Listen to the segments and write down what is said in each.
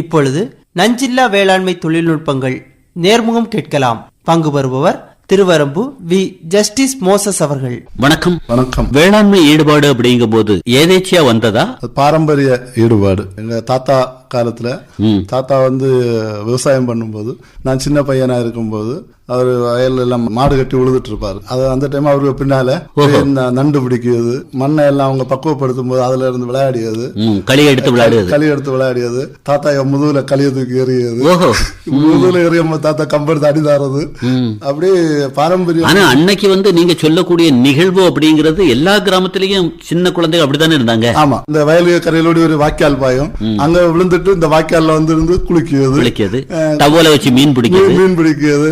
இப்பொழுது நஞ்சில்லா வேளாண்மை தொழில்நுட்பங்கள் நேர்முகம் கேட்கலாம். பங்கு பெறுபவர் திருவரம்பு வி. ஜஸ்டிஸ் மோசஸ் அவர்கள். வணக்கம். வணக்கம். வேளாண்மை ஈடுபாடு அப்படிங்கும் போது ஏதேச்சியா வந்ததா? பாரம்பரிய ஈடுபாடு. எங்க தாத்தா காலத்துல தாத்தா வந்து விவசாயம் பண்ணும்போது நான் சின்ன பையனா இருக்கும்போது அவர் வயல்ல எல்லாம் மாடு கட்டி உழுதுட்டு இருப்பாரு அது அந்த டைம் அவருக்கு பின்னால நண்டு பிடிக்கிறது மண்ணை எல்லாம் அவங்க பக்குவப்படுத்தும் போது அதுல இருந்து விளையாடியது. களி எடுத்து விளையாடுவது களி எடுத்து விளையாடியது. தாத்தா என் முதுகுல களிய தூக்கி எறியது. முதுகுல எறியும் தாத்தா கம்பெடுத்து அடிதாரது அப்படி பாரம்பரிய ஆனா அன்னைக்கு வந்து நீங்க சொல்லக்கூடிய நிகழ்வு அப்படிங்கிறது எல்லா கிராமத்திலயும் சின்ன குழந்தைகள் அப்படித்தானே இருந்தாங்க? ஆமா. இந்த வயல் கரையிலோடி ஒரு வாய்க்கால் பாயும். அங்க விழுந்துட்டு இந்த வாய்க்கால்ல வந்து இருந்து குளிக்கிறது. பிடிக்கிறது டவோல வச்சு மீன் பிடிக்கிறது. மீன் பிடிக்கிறது.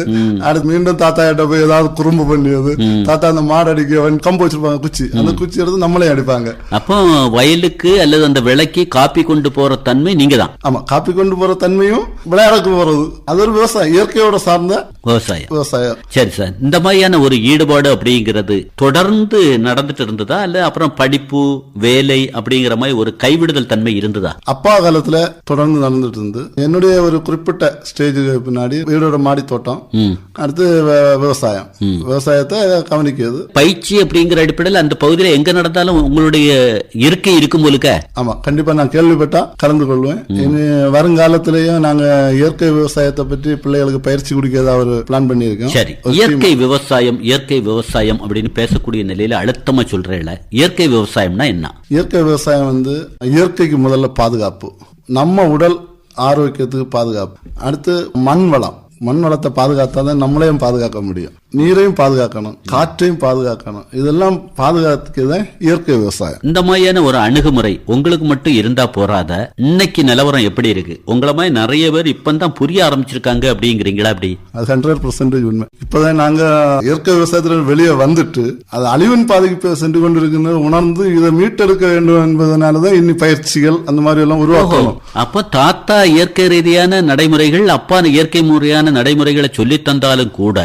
அடுத்து மீண்டும் தாத்தா கிட்ட போய் ஏதாவது குறும்பு பண்ணியது. தாத்தா அந்த மாடு அடிக்க கம்பு வச்சிருப்பாங்க குச்சி. அந்த குச்சி எடுத்து நம்மளே அடிப்பாங்க. அப்போ வயலுக்கு அல்லது அந்த விலைக்கு காப்பி கொண்டு போற தன்மை நீங்க தான் ஆமா காப்பி கொண்டு போற தன்மையும் விளையாடக்கு போறது. அது ஒரு விவசாயம் இயற்கையோட சார்ந்த விவசாயம். விவசாயம். சரி சார் இந்த மாதிரியான ஒரு ஈடுபாடு அப்படிங்கிறது தொடர்ந்து நடந்துட்டு இருந்ததா? இல்ல அப்புறம் படிப்பு வேலை அப்படிங்கிற மாதிரி ஒரு கைவிடுதல் தன்மை இருந்ததா? அப்பா காலத்துல தொடர்ந்து நடந்துட்டு இருந்து என்னுடைய ஒரு குறிப்பிட்ட ஸ்டேஜுக்கு பின்னாடி வீடோட மாடி தோட்டம். அடுத்து விவசாயம். விவசாயத்தை கவனிக்கிறது. பயிற்சி அப்படிங்கிற அடிப்படையில் அந்த பகுதியில் எங்க நடந்தாலும் உங்களுடைய இருக்கை இருக்கும் போலுக்க? ஆமா கண்டிப்பா நான் கேள்விப்பட்டா கலந்து கொள்வேன். இனி வருங்காலத்திலேயும் நாங்க இயற்கை விவசாயத்தை பற்றி பிள்ளைகளுக்கு பயிற்சி கொடுக்கிறதா ஒரு பிளான் பண்ணியிருக்கோம். சரி இயற்கை விவசாயம் இயற்கை விவசாயம் அப்படின்னு பேசக்கூடிய நிலையில அழுத்தமா சொல்றேன்ல இயற்கை விவசாயம்னா என்ன? இயற்கை விவசாயம் வந்து இயற்கைக்கு முதல்ல பாதுகாப்பு. நம்ம உடல் ஆரோக்கியத்துக்கு பாதுகாப்பு. அடுத்து மண் வளம். மண் வளத்தை பாதுகாத்தா தான் நம்மளையும் பாதுகாக்க முடியும். நீரையும் பாதுகாக்கணும் காற்றையும் பாதுகாக்கணும். இதெல்லாம் பாதுகாத்துக்கு இயற்கை விவசாயம். இந்த மாதிரியான ஒரு அணுகுமுறை உங்களுக்கு மட்டும் இருந்தா போறாத இன்னைக்கு நிலவரம் எப்படி இருக்கு? உங்களை மாதிரி நிறைய பேர் இப்பதான் புரிய ஆரம்பிச்சிருக்காங்க அப்படிங்கிறீங்களா அப்படி? அது ஹண்ட்ரட் பர்சன்டேஜ் உண்மை. இப்போதான் நாங்க இயற்கை விவசாயத்துல வெளியே வந்துட்டு அது அழிவின் பாதைக்கு சென்று கொண்டிருக்கிறது உணர்ந்து இதை மீட்டெடுக்க வேண்டும் என்பதனாலதான் இன்னி பயிற்சிகள் அந்த மாதிரி எல்லாம் உருவாக்கணும். அப்ப தாத்தா இயற்கை ரீதியான நடைமுறைகள் அப்பா இயற்கை முறையான நடைமுறைகளை சொல்லி தந்தாலும் கூட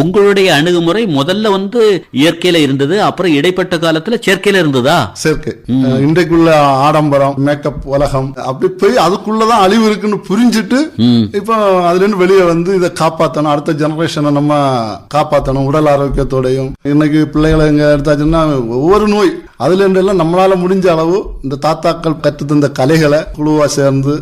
உங்களுடைய அணுகுமுறை முதல்ல வந்து இயற்கையில இருந்தது அப்புறம் இடைப்பட்ட காலத்துல செயற்கையில இருந்ததா? சேர்க்கை இன்றைக்குள்ள ஆடம்பரம் மேக்கப் உலகம் அப்படி போய் அதுக்குள்ளதான் அழிவு இருக்குன்னு புரிஞ்சுட்டு இப்போ அதுல இருந்து வெளியே வந்து இதை காப்பாத்தணும் அடுத்த ஜெனரேஷனை நம்ம காப்பாத்தணும் உடல் ஆரோக்கியத்தோடையும். இன்னைக்கு பிள்ளைகளை எங்க எடுத்தாச்சுன்னா ஒவ்வொரு நோய். அதுல இருந்து எல்லாம் நம்மளால முடிஞ்ச அளவு இந்த தாத்தாக்கள் கற்று தந்த கலைகளை குழுவா சேர்ந்து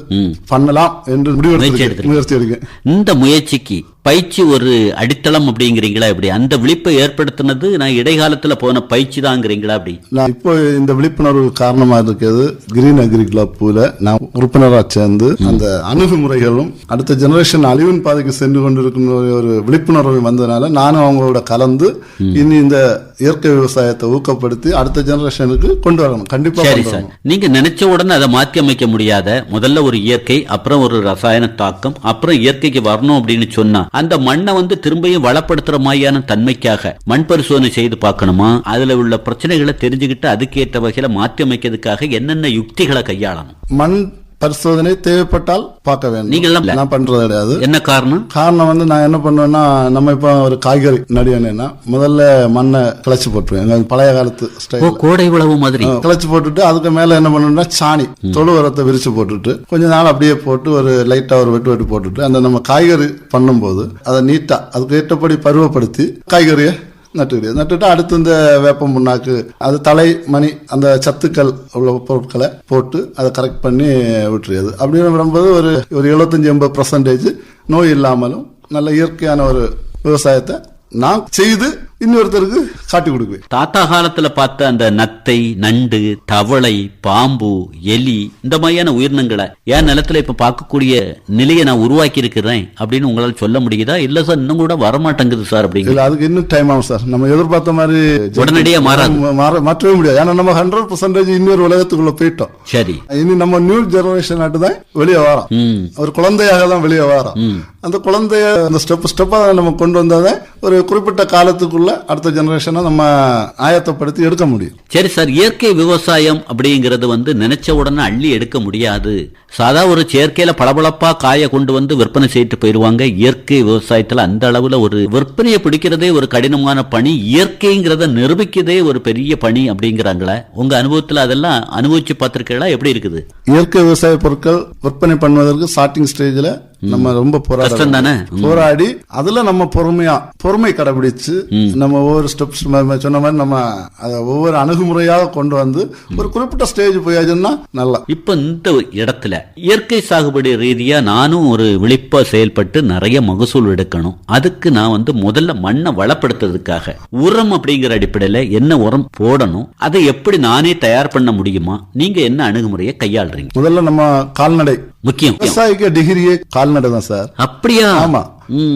பண்ணலாம் என்று எடுத்திருக்கீங்க. முயற்சி எடுக்கேன் இந்த முயற்சிக்கு பயிற்சி ஒரு அடித்தளம் அப்படிங்கிறீங்களா இப்படி? அந்த விழிப்பை ஏற்படுத்தினது நான் இடைக்காலத்துல போன பயிற்சி தாங்கிறீங்களா அப்படி? நான் இப்போ இந்த விழிப்புணர்வு காரணமா இருக்கிறது கிரீன் அக்ரி கிளப்ல நான் உறுப்பினரா சேர்ந்து அந்த அணுகுமுறைகளும் அடுத்த ஜெனரேஷன் அழிவின் பாதைக்கு சென்று கொண்டிருக்கிற ஒரு விழிப்புணர்வு வந்ததுனால நானும் அவங்களோட கலந்து இனி இந்த இயற்கை விவசாயத்தை ஊக்கப்படுத்தி அடுத்த ஜெனரேஷனுக்கு கொண்டு வரணும். கண்டிப்பா சரி சார். நீங்க நினைச்ச உடனே அதை மாற்றி அமைக்க முடியாத முதல்ல ஒரு இயற்கை அப்புறம் ஒரு ரசாயன தாக்கம் அப்புறம் இயற்கைக்கு வரணும் அப்படின்னு சொன்னா அந்த மண்ணை வந்து திரும்பியும் வளப்படுத்துற மாதிரியான தன்மைக்காக மண் பரிசோதனை செய்து பார்க்கணுமா? அதுல உள்ள பிரச்சனைகளை தெரிஞ்சுக்கிட்டு அதுக்கேற்ற வகையில மாற்றி அமைக்கிறதுக்காக என்னென்ன யுக்திகளை கையாளணும்? மண் பரிசோதனை தேவைப்பட்டால் பார்க்க வேண்டும். நீங்க எல்லாம் நான் பண்றது கிடையாது. என்ன காரணம்? காரணம் வந்து நான் என்ன பண்ணுவேன்னா நம்ம இப்போ ஒரு காய்கறி நடிகனா முதல்ல மண்ணை கிளச்சி போட்டுருவேன். பழைய காலத்து ஸ்டைல் கோடை உழவு மாதிரி. கிளச்சி போட்டுட்டு அதுக்கு மேல என்ன பண்ணணும்னா சாணி தொழு உரத்தை விரிச்சு போட்டுட்டு கொஞ்ச நாள் அப்படியே போட்டு ஒரு லைட்டா ஒரு வெட்டு வெட்டு போட்டுட்டு அந்த நம்ம காய்கறி பண்ணும்போது அதை நீட்டா அதுக்கு ஏற்றபடி பருவப்படுத்தி காய்கறியை நட்டுக்கிட்டு நட்டுட்டு அடுத்து இந்த வேப்ப முன்னாக்கு அது தலை மணி அந்த சத்துக்கள் உள்ள பொருட்களை போட்டு அதை கரெக்ட் பண்ணி விட்டுறது. அப்படின்னு விடும்போது ஒரு ஒரு எழுபத்தஞ்சி எண்பது பர்சன்டேஜ் நோய் இல்லாமலும் நல்ல இயற்கையான ஒரு விவசாயத்தை நான் செய்து இன்னொருத்தருக்கு காட்டி கொடுக்குவேன். தாத்தா காலத்துல பார்த்த அந்த நத்தை நண்டு தவளை பாம்பு எலி இந்த மாதிரியான உயிரினங்களை என் நிலத்துல இப்ப பார்க்கக்கூடிய நிலையை நான் உருவாக்கி இருக்கிறேன் அப்படின்னு உங்களால சொல்ல முடியுதா? இல்ல சார் இன்னும் கூட வரமாட்டேங்குது சார் அப்படிங்கிற அதுக்கு இன்னும் டைம் ஆகும் சார். நம்ம எதிர்பார்த்த மாதிரி உடனடியா மாறாது. மா- மாற மாற்றவே முடியாது. ஏன்னா நம்ம ஹண்ட்ரட் பர்சன்டேஜ் இன்னொரு உலகத்துக்குள்ள போயிட்டோம். சரி. இனி நம்ம நியூ ஜெனரேஷன் ஆட்டு தான் வெளியே வரோம். ஒரு குழந்தையாக தான் வெளியே வரோம். அந்த குழந்தைய அந்த ஸ்டெப் ஸ்டெப்பா நம்ம கொண்டு வந்தாதான் ஒரு குறிப்பிட்ட காலத்துக்குள்ள அடுத்த ஜெனரேஷனை நம்ம ஆயத்தப்படுத்தி எடுக்க முடியும். சரி சார் இயற்கை விவசாயம் அப்படிங்கிறது வந்து நினைச்ச உடனே அள்ளி எடுக்க முடியாது. சாதா ஒரு செயற்கையில பளபளப்பா காய கொண்டு வந்து விற்பனை செய்துட்டு போயிடுவாங்க. இயற்கை விவசாயத்துல அந்த அளவுல ஒரு விற்பனையை பிடிக்கிறதே ஒரு கடினமான பணி. இயற்கைங்கிறத நிரூபிக்கதே ஒரு பெரிய பணி அப்படிங்கிறாங்களே. உங்க அனுபவத்துல அதெல்லாம் அனுபவிச்சு பார்த்திருக்கீங்களா எப்படி இருக்குது? இயற்கை விவசாய பொருட்கள் விற்பனை பண்ணுவதற்கு ஸ்டார்டிங் ஸ்டேஜ்ல நம்ம ரொம்ப கஷ்டம் தானே? போராட அதுல நம்ம பொறுமையா பொறுமை கடைபிடிச்சு நம்ம ஒவ்வொரு ஸ்டெப்ஸ் சொன்ன மாதிரி நம்ம அதை ஒவ்வொரு அணுகுமுறையாக கொண்டு வந்து ஒரு குறிப்பிட்ட ஸ்டேஜ் போயாச்சுன்னா நல்லா. இப்ப இந்த இடத்துல இயற்கை சாகுபடி ரீதியா நானும் ஒரு விழிப்பா செயல்பட்டு நிறைய மகசூல் எடுக்கணும். அதுக்கு நான் வந்து முதல்ல மண்ணை வளப்படுத்துறதுக்காக உரம் அப்படிங்கிற அடிப்படையில என்ன உரம் போடணும் அதை எப்படி நானே தயார் பண்ண முடியுமா? நீங்க என்ன அணுகுமுறையை கையாளுறீங்க முதல்ல நம்ம கால்நடை. முக்கியம். விவசாயிக்கு டிகிரியே கால்நடை தான் சார் அப்படியா? ஆமா.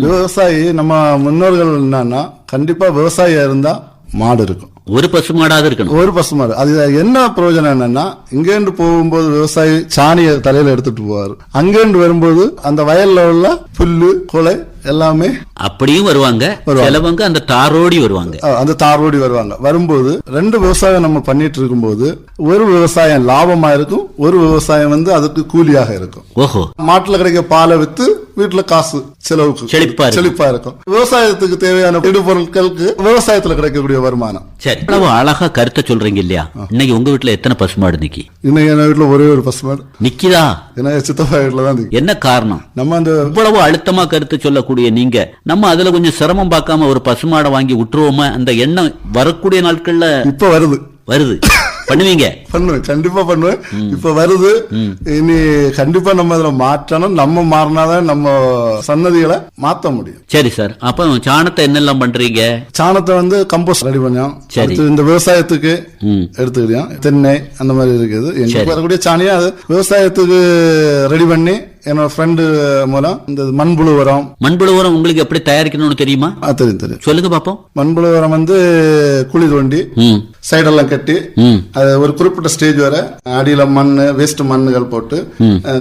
விவசாயி நம்ம முன்னோர்கள் என்னன்னா கண்டிப்பா விவசாயியா இருந்தா மாடு இருக்கும். ஒரு பசுமாடாவது இருக்கணும். ஒரு பசுமாடு. அது என்ன பிரயோஜனம் என்னன்னா இங்கேருந்து போகும்போது விவசாயி சாணியை தலையில எடுத்துட்டு போவார். அங்கேருந்து வரும்போது அந்த வயல்ல உள்ள புல்லு கொலை எல்லாமே அப்படியும் வருவாங்க. சிலவங்க அந்த தாரோடி வருவாங்க. அந்த தாரோடி வருவாங்க. வரும்போது ரெண்டு விவசாயம் நம்ம பண்ணிட்டு இருக்கும்போது ஒரு விவசாயம் லாபமா இருக்கும் ஒரு விவசாயம் வந்து அதுக்கு கூலியாக இருக்கும். ஓஹோ. மாட்டுல கிடைக்க பாலை வித்து வீட்டுல காசு செலவுக்கு செழிப்பா. செழிப்பா இருக்கும். விவசாயத்துக்கு தேவையான இடுபொருட்களுக்கு விவசாயத்துல கிடைக்கக்கூடிய வருமானம். சரி இவ்வளவு அழகா கருத்தை சொல்றீங்க இல்லையா? இன்னைக்கு உங்க வீட்டுல எத்தனை பசுமாடு நிக்கி? இன்னைக்கு என் வீட்டுல ஒரே ஒரு பசுமாடு. நிக்கிதா? ஏன்னா சித்தப்பா வீட்டுல தான் இருக்கு. என்ன காரணம்? நம்ம அந்த இவ்வளவு அழுத்தமா கருத்து சொல்லக்கூடிய நீங்க நம்ம அதுல கொஞ்சம் சிரமம் பார்க்காம ஒரு பசுமாடை வாங்கி விட்டுருவோமா? அந்த எண்ணம் வரக்கூடிய நாட்கள்ல இப்ப வருது. வருது. பண்ணுவீங்க. பண்ணுவேன் கண்டிப்பா பண்ணுவேன். இப்ப வருது. இனி கண்டிப்பா நம்ம அதுல மாற்றணும். நம்ம மாறினாதான் நம்ம சன்னதிகளை மாத்த முடியும். சரி சார். அப்ப சாணத்தை என்னெல்லாம் பண்றீங்க? சாணத்தை வந்து கம்போஸ்ட் ரெடி பண்ணோம். சரி. இந்த விவசாயத்துக்கு. எடுத்துக்கிறோம் தென்னை அந்த மாதிரி இருக்குது. எங்களுக்கு வரக்கூடிய சாணியை அது விவசாயத்துக்கு ரெடி பண்ணி என்னோட ஃப்ரெண்டு மூலம் இந்த மண்புழு உரம் மண்புழு உரம் உங்களுக்கு எப்படி தயாரிக்கணும்னு தெரியுமா? தெரியும் தெரியும். சொல்லுங்க பாப்போம். மண்புழு உரம் வந்து குழி தோண்டி சைடெல்லாம் கட்டி அது ஒரு குறிப்பிட்ட ஸ்டேஜ் வரை அடியில மண் வேஸ்ட் மண்ணுகள் போட்டு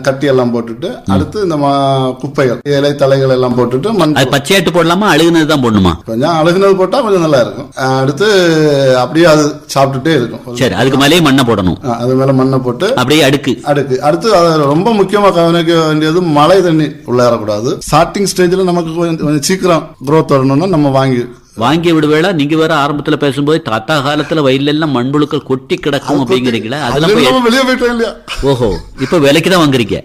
கட்டி எல்லாம் போட்டுட்டு அடுத்து இந்த குப்பைகள் இலை தலைகள் எல்லாம் போட்டுட்டு மண் பச்சையாட்டு போடலாமா அழுகுனது தான் போடணுமா? கொஞ்சம் அழுகுனது போட்டா கொஞ்சம் நல்லா இருக்கும். அடுத்து அப்படியே அது சாப்பிட்டுட்டே இருக்கும். சரி அதுக்கு மேலேயே மண்ணை போடணும். அது மேல மண்ணை போட்டு அப்படியே அடுக்கு. அடுக்கு. அடுத்து ரொம்ப முக்கியமா கவனிக்க வேண்டியது மழை தண்ணி உள்ளேறக்கூடாது ஸ்டார்டிங் ஸ்டேஜில் நமக்கு கொஞ்சம் சீக்கிரம் க்ரோத் வரணும்னா நம்ம வாங்கி வாங்கி விடுவேளா? நீங்க வேற ஆரம்பத்துல பேசும்போது தாத்தா காலத்துல வயல்ல எல்லாம் மண்புழுக்கள் கொட்டி கிடக்கும் அப்படிங்கிறீங்களா? அதுல அதெல்லாம் வெளியே போயிட்டோம் இல்லையா? ஓஹோ இப்ப விலைக்கு தான் வாங்குறீங்க.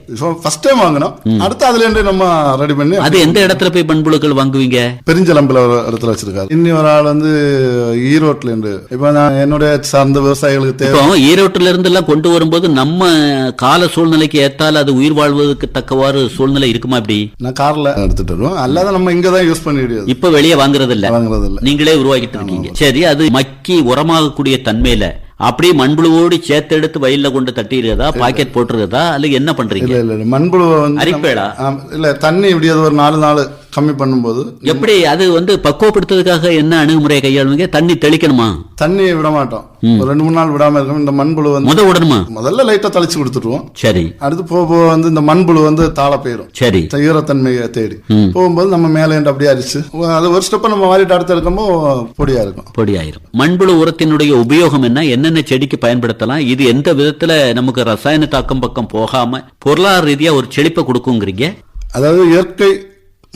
ஃபர்ஸ்ட் டைம் வாங்கினோம். அடுத்து அதுல இருந்து நம்ம ரெடி பண்ணி அது எந்த இடத்துல போய் மண்புழுக்கள் வாங்குவீங்க? பெருஞ்சலம்பில் ஒரு இடத்துல வச்சிருக்காரு. இன்னி ஒரு ஆள் வந்து ஈரோட்ல இருந்து. இப்ப நான் என்னுடைய சார்ந்த விவசாயிகளுக்கு தேவை. ஈரோட்டுல இருந்து எல்லாம் கொண்டு வரும்போது நம்ம கால சூழ்நிலைக்கு ஏத்தால அது உயிர் வாழ்வதற்கு தக்கவாறு சூழ்நிலை இருக்குமா இப்படி? நான் கார்ல எடுத்துட்டு வருவோம் அல்லாத நம்ம இங்க தான் யூஸ் பண்ண முடியாது இப்ப வெளியே வாங்குறது இல்ல வாங்குறது இல்ல நீங்களே உருவாக்கிட்டு இருக்கீங்க. சரி அது மக்கி உரமாகக்கூடிய தன்மையில அப்படியே மண்புழுவோடு சேர்த்து எடுத்து வயல்ல கொண்டு தட்டிடுறதா பாக்கெட் போட்டுறதா அல்ல என்ன பண்றீங்க? இல்ல இல்ல மண்புழுவை வந்து அரிப்பேடா. இல்ல தண்ணி இப்படி அது ஒரு நாலு நாள் கம்மி பண்ணும்போது எப்படி அது வந்து பக்குவப்படுத்துறதுக்காக என்ன அணுகுமுறையை கையாளுவீங்க? தண்ணி தெளிக்கணுமா? தண்ணி விட மாட்டோம். ஒரு ரெண்டு மூணு நாள் விடாம இருக்கும். இந்த மண்புழு வந்து முத விடணுமா முதல்ல லைட்டா தளிச்சு கொடுத்துருவோம். சரி. அடுத்து போக போக வந்து இந்த மண்புழு வந்து தாழ போயிடும் சரி. ஈரத்தன்மையை தேடி. போகும்போது நம்ம மேலே அப்படியே அரிச்சு அது ஒரு ஸ்டெப்பை நம்ம மாறிட்டு அடுத்து எடுக்கும்போது பொடியா இருக்கும். பொடியாயிரும். மண்புழு உரத்தினுடைய உபயோகம் என்ன? என்னென்ன செடிக்கு பயன்படுத்தலாம்? இது எந்த விதத்துல நமக்கு ரசாயன தாக்கம் பக்கம் போகாம பொருளாதார ரீதியா ஒரு செழிப்பை கொடுக்குங்கிறீங்க? அதாவது இயற்கை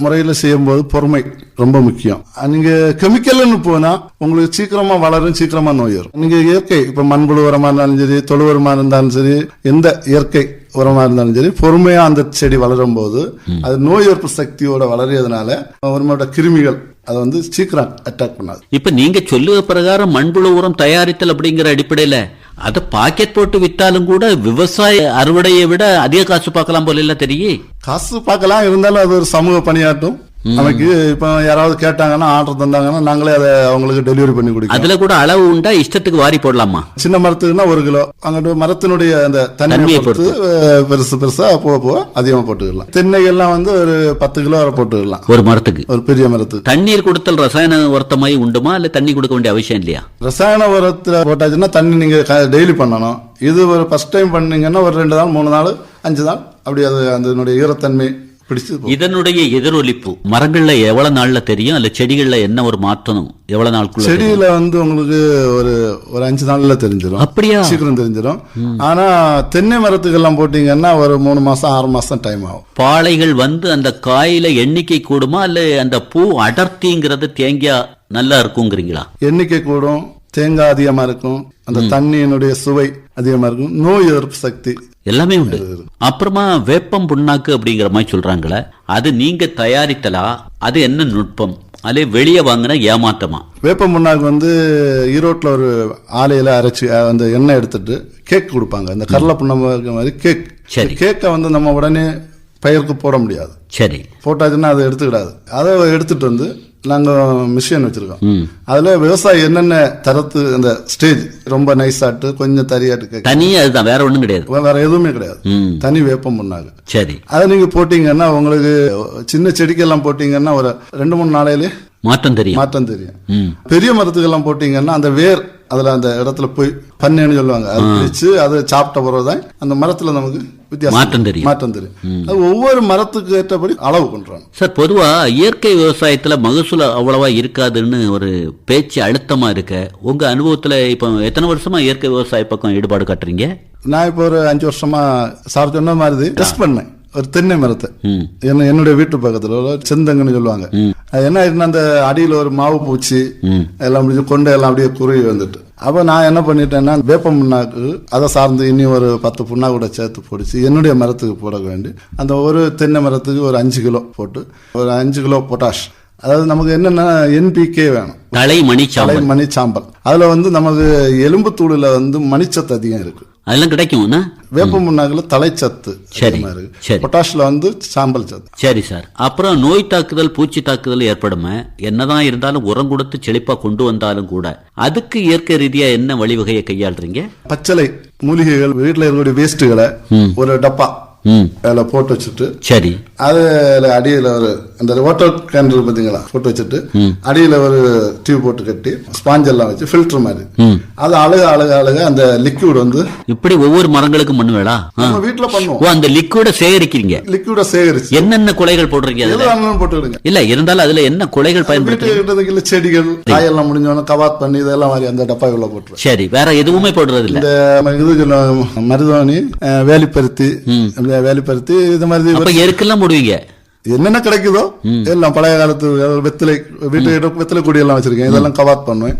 முறையில் செய்யும்போது பொறுமை ரொம்ப முக்கியம். நீங்க கெமிக்கல்னு போனா உங்களுக்கு சீக்கிரமா வளரும் சீக்கிரமா நோய் வரும். நீங்க இயற்கை இப்ப மண்புழு உரமா இருந்தாலும் சரி தொழு உரமா இருந்தாலும் சரி எந்த இயற்கை உரமா இருந்தாலும் சரி பொறுமையா அந்த செடி வளரும் போது அது நோய் எதிர்ப்பு சக்தியோட வளரியதுனால உரிமையோட கிருமிகள் அதை வந்து சீக்கிரம் அட்டாக் பண்ணாது. இப்ப நீங்க சொல்லுவ பிரகாரம் மண்புழு உரம் தயாரித்தல் அப்படிங்கிற அடிப்படையில அதை பாக்கெட் போட்டு வித்தாலும் கூட விவசாய அறுவடையை விட அதிக காசு பார்க்கலாம் போல இல்ல தெரியே. காசு பார்க்கலாம் இருந்தாலும் அது ஒரு சமூக பணியாற்றும் நமக்கு இப்ப யாராவது கேட்டாங்கன்னா ஆர்டர் தந்தாங்கன்னா நாங்களே அதை அவங்களுக்கு டெலிவரி பண்ணி கொடுக்கோம் அதுல கூட அளவு உண்டா? இஷ்டத்துக்கு வாரி போடலாமா? சின்ன மரத்துக்குன்னா ஒரு கிலோ. அங்கிட்டு மரத்தினுடைய அந்த தன்மையை பொறுத்து பெருசு பெருசா போக போக அதிகமா போட்டுக்கலாம். தென்னைகள்லாம் வந்து ஒரு பத்து கிலோ வரை போட்டுக்கலாம். ஒரு மரத்துக்கு? ஒரு பெரிய மரத்துக்கு. தண்ணீர் கொடுத்தல் ரசாயன உரத்தமாய் உண்டுமா? இல்ல தண்ணி கொடுக்க வேண்டிய அவசியம் இல்லையா? ரசாயன உரத்துல போட்டாச்சுன்னா தண்ணி நீங்க டெய்லி பண்ணணும். இது ஒரு ஃபர்ஸ்ட் டைம் பண்ணீங்கன்னா ஒரு ரெண்டு நாள் மூணு நாள் அஞ்சு நாள் அப்படி அது அதனுடைய ஈரத்தன்மை இதனுடைய எதிரொலிப்பு மரங்கள்ல எவ்வளவு நாள்ல தெரியும்? அல்ல செடிகள்ல என்ன ஒரு மாற்றம் எவ்வளவு நாளுக்குள்ள தெரியும்? செடியில வந்து உங்களுக்கு ஒரு ஒரு அஞ்சு நாள்ல தெரிஞ்சிடும் அப்படியா? சீக்கிரம் தெரிஞ்சிடும் ஆனா தென்னை மரத்துக்கெல்லாம் போட்டீங்கன்னா ஒரு மூணு மாசம் ஆறு மாசம் டைம் ஆகும். பாளைகள் வந்து அந்த காயில எண்ணிக்கை கூடுமா? அல்ல அந்த பூ அடர்த்திங்கிறது தேங்கியா நல்லா இருக்குங்கிறீங்களா? எண்ணிக்கை கூடும். தேங்காய் அதிகமா இருக்கும். அந்த தண்ணியினுடைய சுவை அதிகமா இருக்கும். நோய் எதிர்ப்பு சக்தி எல்லாமே உண்டு. அப்புறமா வேப்பம் புண்ணாக்கு அப்படிங்கிற மாதிரி சொல்றாங்களே அது நீங்க தயாரித்தலா? அது என்ன நுட்பம்? அதே வெளியே வாங்கின ஏமாற்றமா வேப்ப முன்னாக்கு வந்து ஈரோட்ல ஒரு ஆலையில அரைச்சி அந்த எண்ணெய் எடுத்துட்டு கேக் கொடுப்பாங்க. அந்த கடலை புண்ணம் மாதிரி கேக் சரி. கேக்கை வந்து நம்ம உடனே பயிருக்கு போட முடியாது. சரி. போட்டாச்சுன்னா அதை எடுத்துக்கிடாது. அதை எடுத்துட்டு வந்து நாங்க மிஷின் வச்சிருக்கோம். அதுல விவசாயி என்னென்ன தரத்து அந்த ஸ்டேஜ் ரொம்ப நைஸாட்டு கொஞ்சம் தரியாட்டு தனியா அதுதான் வேற ஒண்ணும் கிடையாது. வேற எதுவுமே கிடையாது. தனி வேப்பம் முன்னாக்கு சரி. அதை நீங்க போட்டீங்கன்னா உங்களுக்கு சின்ன செடிக்கெல்லாம் போட்டீங்கன்னா ஒரு ரெண்டு மூணு நாளையிலே மாற்றம் தெரியும். மாற்றம் தெரியும். பெரிய மரத்துக்கெல்லாம் போட்டீங்கன்னா அந்த வேர் அதுல அந்த இடத்துல போய் பண்ணேன்னு சொல்லுவாங்க. அது பிடிச்சு அதை சாப்பிட்ட பிறகுதான் அந்த மரத்துல நமக்கு வித்தியாசம் மாற்றம் தெரியும். மாற்றம் தெரியும். அது ஒவ்வொரு மரத்துக்கு ஏற்றபடி அளவு பண்றாங்க சார் பொதுவா இயற்கை விவசாயத்துல மகசூல் அவ்வளவா இருக்காதுன்னு ஒரு பேச்சு அழுத்தமா இருக்க உங்க அனுபவத்துல இப்ப எத்தனை வருஷமா இயற்கை விவசாய பக்கம் ஈடுபாடு காட்டுறீங்க? நான் இப்போ ஒரு அஞ்சு வருஷமா சார் சொன்ன மாதிரி டெஸ்ட் பண்ணேன். ஒரு தென்னை மரத்தை. என்ன என்னுடைய வீட்டு பக்கத்துல ஒரு செந்தங்கன்னு சொல்லுவாங்க. அது என்ன ஆயிடுச்சுன்னா அந்த அடியில ஒரு மாவு பூச்சி எல்லாம் முடிஞ்சு கொண்டை எல்லாம் அப்படியே குறுகி வந்துட்டு. அப்ப நான் என்ன பண்ணிட்டேன்னா வேப்ப புண்ணாக்கு அதை சார்ந்து இனி ஒரு பத்து புண்ணா கூட சேர்த்து பொடிச்சு என்னுடைய மரத்துக்கு போட வேண்டி அந்த ஒரு தென்னை மரத்துக்கு ஒரு அஞ்சு கிலோ போட்டு ஒரு அஞ்சு கிலோ பொட்டாஷ் அதாவது நமக்கு என்னன்னா என்பிகே வேணும் மணிச்சாம்பல் தலை மணி சாம்பல் அதுல வந்து நமக்கு எலும்பு தூளுல வந்து மணிச்சத்து அதிகம் இருக்கு. அதெல்லாம் கிடைக்கும்? வேப்ப முன்னாக்குல தலைச்சத்து சரி, சரி. பொட்டாஷ்ல வந்து சாம்பல் சத்து. சரி சார். அப்புறம் நோய் தாக்குதல் பூச்சி தாக்குதல் ஏற்படுமே என்னதான் இருந்தாலும் உரம் கொடுத்து செழிப்பா கொண்டு வந்தாலும் கூட அதுக்கு இயற்கை ரீதியா என்ன வழிவகையை கையாளுறீங்க? பச்சளை மூலிகைகள் வீட்டுல இருக்கக்கூடிய வேஸ்ட்டுகளை ஒரு டப்பா அதுல போட்டு வச்சுட்டு சரி. அதுல அடியில ஒரு அந்த வாட்டர் கேண்டில் பாத்தீங்களா? போட்டு வச்சுட்டு அடியில ஒரு டியூப் போட்டு கட்டி ஸ்பாஞ்ச் எல்லாம் வச்சு ஃபில்டர் மாதிரி. அது அழுக அழுக அழுக அந்த லிக்விட் வந்து இப்படி ஒவ்வொரு மரங்களுக்கும் பண்ணுவேளா ஆ. நம்ம வீட்டுல பண்ணுவோம். ஓ அந்த லிக்விட சேகரிக்கிறீங்க. லிக்விட சேகரிச்சு. என்னென்ன குலைகள் போடுறீங்க போட்டுக்கிடுங்க. இல்ல இருந்தாலும் அதுல என்ன குலைகள் பயன்படுத்து செடிகள் காயெல்லாம் முடிஞ்சோன்னு கவாத் பண்ணி இதெல்லாம் மாதிரி அந்த டப்பாக்குள்ள போட்டுருவேன். சரி வேற எதுவுமே போடுறது இல்ல. இந்த மருதாணி வேலிப்பருத்தி இந்த வேலிப்பருத்தி இது மாதிரி எருக்கெல்லாம் போடுவீங்க? என்னென்ன கிடைக்குதோ எல்லாம் பழைய காலத்து வெத்திலை வீட்டு வெத்திலை கொடி எல்லாம் வச்சிருக்கேன். இதெல்லாம் கவாத் பண்ணுவேன்.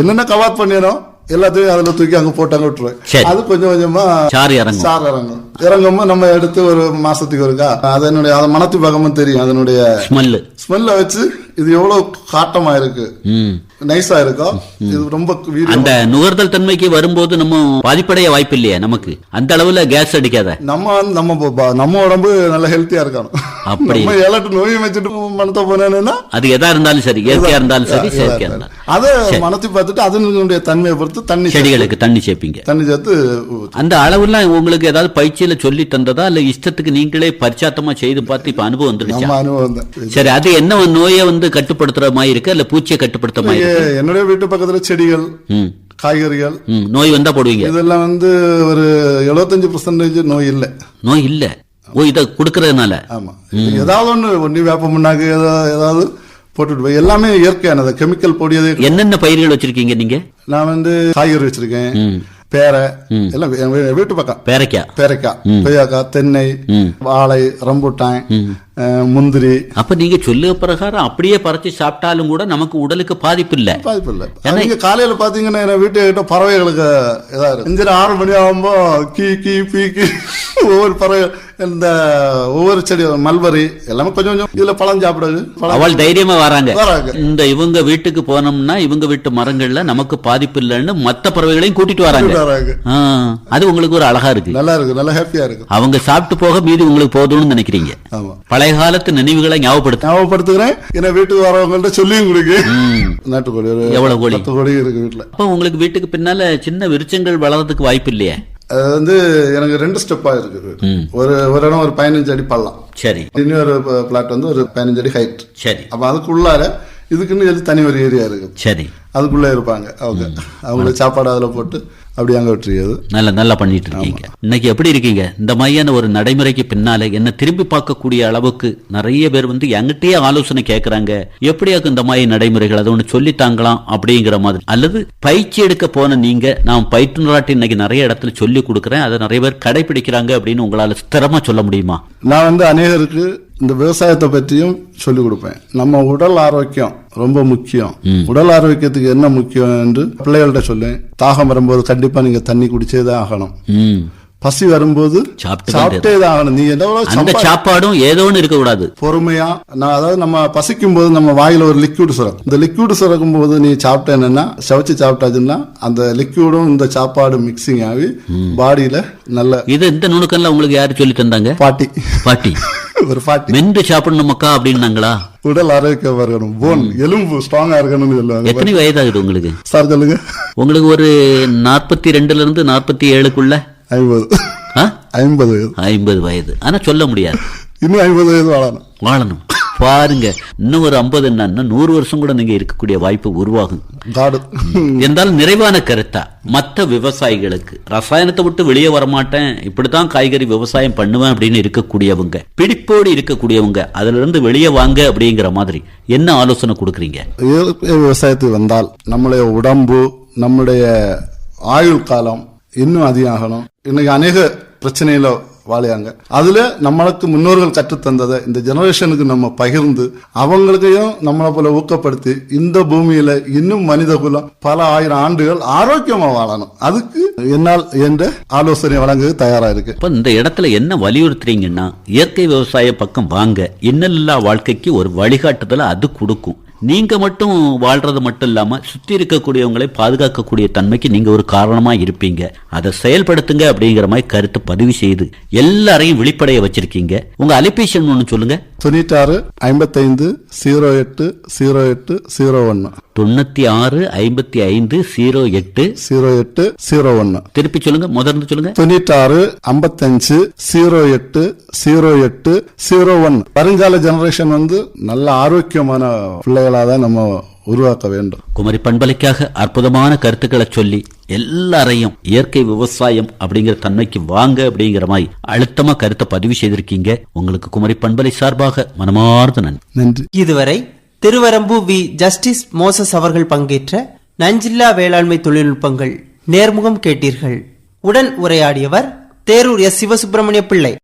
என்னென்ன கவாத் பண்ணிடும் எல்லாத்தையும் அதுல தூக்கி அங்க போட்டு அங்க விட்டுருவேன். சரி. அது கொஞ்சம் கொஞ்சமா சாறு இறங்கும். சார் இறங்கும். இறங்கும்போது நம்ம எடுத்து ஒரு மாசத்துக்கு ஒருக்கா அதனுடைய அதை மனத்து பக்கமும் தெரியும். அதனுடைய ஸ்மெல்லு. ஸ்மெல்ல வச்சு இது எவ்வளவு காட்டமா இருக்கு? நைஸா இருக்கோ? இது ரொம்ப அந்த நுகர்தல் தன்மைக்கு வரும்போது நம்ம பாதிப்படைய வாய்ப்பு இல்லையா நமக்கு. அந்த அளவுல கேஸ் அடிக்காத. நம்ம நம்ம நம்ம உடம்பு நல்ல ஹெல்த்தியா இருக்கணும். அப்படி. ஏழட்டு நோயை வச்சுட்டு மனத்தை போனேன்னா அது எதா இருந்தாலும் சரி இயற்கையா இருந்தாலும் சரி செயற்கையா இருந்தாலும். அதை மனத்தை பார்த்துட்டு அதனுடைய தன்மையை பொறுத்து தண்ணி செடிகளுக்கு தண்ணி சேர்ப்பீங்க. தண்ணி சேர்த்து. அந்த அளவுலாம் உங்களுக்கு ஏதாவது பயிற்சியில சொல்லி தந்ததா? இல்ல இஷ்டத்துக்கு நீங்களே பரிச்சாத்தமா செய்து பார்த்து இப்ப அனுபவம் வந்துருச்சா சரி அது என்ன நோயை வந்து கட்டுப்படுத்துற மாதிரி இருக்கு இல்ல பூச்சியை கட்டுப்படுத்த மாதிரி இருக்கு? என்னுடைய வீட்டு பக்கத்துல செடிகள் காய்கறிகள். நோய் வந்தா போடுவீங்க. இதெல்லாம் வந்து ஒரு எழுபத்தஞ்சு பர்சன்டேஜ் நோய் இல்லை. நோய் இல்ல. ஓ இத குடுக்கறதுனால? ஆமா. ஏதாவது ஒண்ணு ஒண்ணு வேப்ப முன்னாக்கு ஏதாவது போட்டுட்டு போய் எல்லாமே இயற்கையானது. கெமிக்கல் பொடியது என்னென்ன பயிர்கள் வச்சிருக்கீங்க நீங்க? நான் வந்து காய்கறி வச்சிருக்கேன். பேரை. எல்லாம் வீட்டு பக்கம். பேரைக்காய் பேரைக்காய் கொய்யாக்காய் தென்னை. வாழை ரம்புட்டான். முந்திரி. அப்ப நீங்க சொல்லுக பிரகாரம் அப்படியே பறிச்சு சாப்பிட்டாலும் கூட நமக்கு உடலுக்கு பாதிப்பு இல்ல பாதிப்பு இல்லை நீங்க காலையில பாத்தீங்கன்னா என் வீட்டு கிட்ட பறவைகளுக்கு இதா இருக்கு. அஞ்சரை ஆறு மணி ஆகும்போ கீ கீ பீ கீ ஒவ்வொரு பறவை இந்த ஒவ்வொரு செடி மல்பரி எல்லாமே கொஞ்சம் கொஞ்சம் இதுல பழம் சாப்பிடுது. அவள் தைரியமா வராங்க. வராங்க. இந்த இவங்க வீட்டுக்கு போனோம்னா இவங்க வீட்டு மரங்கள்ல நமக்கு பாதிப்பு இல்லைன்னு மத்த பறவைகளையும் கூட்டிட்டு வராங்க. வராங்க. அது உங்களுக்கு ஒரு அழகா இருக்கு. நல்லா இருக்கு நல்லா ஹாப்பியா இருக்கு. அவங்க சாப்பிட்டு போக மீதி உங்களுக்கு போதும்னு நினைக்கிறீங்க. ஆமா. பழைய காலத்து நினைவுகளை ஞாபகப்படுத்த. ஞாபகப்படுத்துகிறேன். என்ன வீட்டுக்கு வரவங்கள்ட்ட சொல்லியும் கொடுக்கு நாட்டுக்கோழி எவ்வளவு கோழி? கோழி இருக்கு வீட்டுல அப்ப உங்களுக்கு வீட்டுக்கு பின்னால சின்ன விருச்சங்கள் வளர்றதுக்கு வாய்ப்பு இல்லையே? அது வந்து எனக்கு ரெண்டு ஸ்டெப்பா இருக்கு ஒரு ஒரு இடம் ஒரு பதினஞ்சு அடி பள்ளம். சரி. இன்னொரு பிளாட் வந்து ஒரு பதினஞ்சு அடி ஹைட் சரி. அப்ப அதுக்குள்ளார இதுக்குன்னு தனி ஒரு ஏரியா இருக்கு. சரி. அதுக்குள்ள இருப்பாங்க. அவங்க. அவங்களுக்கு சாப்பாடு அதுல போட்டு அப்படி அங்க வெற்றியது நல்ல நல்லா பண்ணிட்டு இருக்கீங்க. இன்னைக்கு எப்படி இருக்கீங்க? இந்த மாதிரியான ஒரு நடைமுறைக்கு பின்னால என்ன திரும்பி பார்க்கக்கூடிய அளவுக்கு நிறைய பேர் வந்து என்கிட்டயே ஆலோசனை கேட்கறாங்க எப்படியாக்கு இந்த மாதிரி நடைமுறைகள் அதை ஒன்று சொல்லித்தாங்களாம் அப்படிங்கிற மாதிரி. அல்லது பயிற்சி எடுக்க போன நீங்க நான் பயிற்றுனராட்டி இன்னைக்கு நிறைய இடத்துல சொல்லி கொடுக்குறேன். அதை நிறைய பேர் கடைபிடிக்கிறாங்க அப்படின்னு உங்களால ஸ்திரமா சொல்ல முடியுமா? நான் வந்து அநேகருக்கு இந்த விவசாயத்தை பற்றியும் சொல்லிக் கொடுப்பேன். நம்ம உடல் ஆரோக்கியம் ரொம்ப முக்கியம். உடல் ஆரோக்கியத்துக்கு என்ன முக்கியம் என்று பிள்ளைகள்கிட்ட சொல்லேன் தாகம் வரும்போது கண்டிப்பா நீங்க தண்ணி குடிச்சே தான் ஆகணும் பசி வரும்போது சாப்பிட்டு தான் ஆகணும். நீ அந்த சாப்பாடும் ஏதோ ஒன்று இருக்க கூடாது. பொறுமையா நான் அதாவது நம்ம பசிக்கும் போது நம்ம வாயில ஒரு லிக்விட் சுரக்கும். இந்த லிக்விட் சுரக்கும் போது நீ சாப்பிட்ட என்னன்னா சவைச்சு சாப்பிட்டாச்சுன்னா அந்த லிக்விடும் இந்த சாப்பாடு மிக்சிங் ஆகி பாடியில நல்ல இது இந்த நுணுக்கம்லாம் உங்களுக்கு யாரு சொல்லி தந்தாங்க? பாட்டி. பாட்டி. ஒரு பாட்டி. மென்று சாப்பிடணும் மக்கா அப்படின்னாங்களா? உடல் ஆரோக்கியம் இருக்கணும். போன் எலும்பு ஸ்ட்ராங்கா இருக்கணும்னு சொல்லுவாங்க. எத்தனை வயதாகுது உங்களுக்கு? சார் சொல்லுங்க. உங்களுக்கு ஒரு நாற்பத்தி ரெண்டுல இருந்து நாற்பத்தி ஏழுக்குள்ள ஐம்பது? ஐம்பது ஐம்பது வயது. ஆனா சொல்ல முடியாது. இன்னும் ஐம்பது வயது வாழணும். வாழணும். பாருங்க இன்னும் ஒரு ஐம்பது என்னன்னா நூறு வருஷம் கூட நீங்க இருக்கக்கூடிய வாய்ப்பு உருவாகும். இருந்தாலும் நிறைவான கருத்தா மற்ற விவசாயிகளுக்கு ரசாயனத்தை விட்டு வெளியே வரமாட்டேன் இப்படித்தான் காய்கறி விவசாயம் பண்ணுவேன் அப்படின்னு இருக்கக்கூடியவங்க பிடிப்போடு இருக்கக்கூடியவங்க அதுல இருந்து வெளியே வாங்க அப்படிங்கிற மாதிரி என்ன ஆலோசனை கொடுக்குறீங்க? இயற்கை விவசாயத்துக்கு வந்தால் நம்முடைய உடம்பு நம்முடைய ஆயுள் காலம் இன்னும் அதிகமாகணும். இன்னைக்கு அநேக பிரச்சனையில வாழையாங்க. அதுல நம்மளுக்கு முன்னோர்கள் கற்றுத் தந்ததை இந்த ஜெனரேஷனுக்கு நம்ம பகிர்ந்து அவங்களுக்கையும் நம்மளை போல ஊக்கப்படுத்தி இந்த பூமியில இன்னும் மனித குலம் பல ஆயிரம் ஆண்டுகள் ஆரோக்கியமா வாழணும். அதுக்கு என்னால் என்ற ஆலோசனை வழங்க தயாரா இருக்கு. இப்ப இந்த இடத்துல என்ன வலியுறுத்துறீங்கன்னா இயற்கை விவசாய பக்கம் வாங்க இன்னல்லா வாழ்க்கைக்கு ஒரு வழிகாட்டுதலை அது கொடுக்கும். நீங்கள் மட்டும் வாழ்கிறது மட்டும் இல்லாமல் சுற்றி இருக்கக்கூடியவங்களை பாதுகாக்கக்கூடிய தன்மைக்கு நீங்கள் ஒரு காரணமாக இருப்பீங்க. அதை செயல்படுத்துங்க அப்படிங்கிற மாதிரி கருத்து பதிவு செய்து எல்லாரையும் வெளிப்படைய வச்சிருக்கீங்க. உங்கள் அலைபேசி ஒன்று சொல்லுங்க. தொண்ணூற்றி ஆறு ஐம்பத்தைந்து ஜீரோ எட்டு ஜீரோ எட்டு ஜீரோ ஒன்று தொண்ணூத்தி ஆறு ஐம்பத்தி ஐந்து ஜீரோ எட்டு ஜீரோ எட்டு ஜீரோ ஒன்னு திருப்பி சொல்லுங்க. முதல்ல சொல்லுங்க. தொண்ணூத்தி ஆறு ஐம்பத்தஞ்சு ஜீரோ எட்டு ஜீரோ எட்டு ஜீரோ ஒன் வருங்கால ஜெனரேஷன் வந்து நல்ல ஆரோக்கியமான பிள்ளைய பிள்ளைகளா தான் நம்ம உருவாக்க வேண்டும். குமரி பண்பலைக்காக அற்புதமான கருத்துக்களை சொல்லி எல்லாரையும் இயற்கை விவசாயம் அப்படிங்கிற தன்மைக்கு வாங்க அப்படிங்கிற மாதிரி அழுத்தமா கருத்தை பதிவு செய்திருக்கீங்க. உங்களுக்கு குமரி பண்பலை சார்பாக மனமார்ந்த நன்றி. நன்றி. இதுவரை திருவரம்பு வி. ஜஸ்டிஸ் மோசஸ் அவர்கள் பங்கேற்ற நஞ்சில்லா வேளாண்மை தொழில்நுட்பங்கள் நேர்முகம் கேட்டீர்கள். உடன் உரையாடியவர் தேரூர் எஸ். சிவசுப்பிரமணிய பிள்ளை.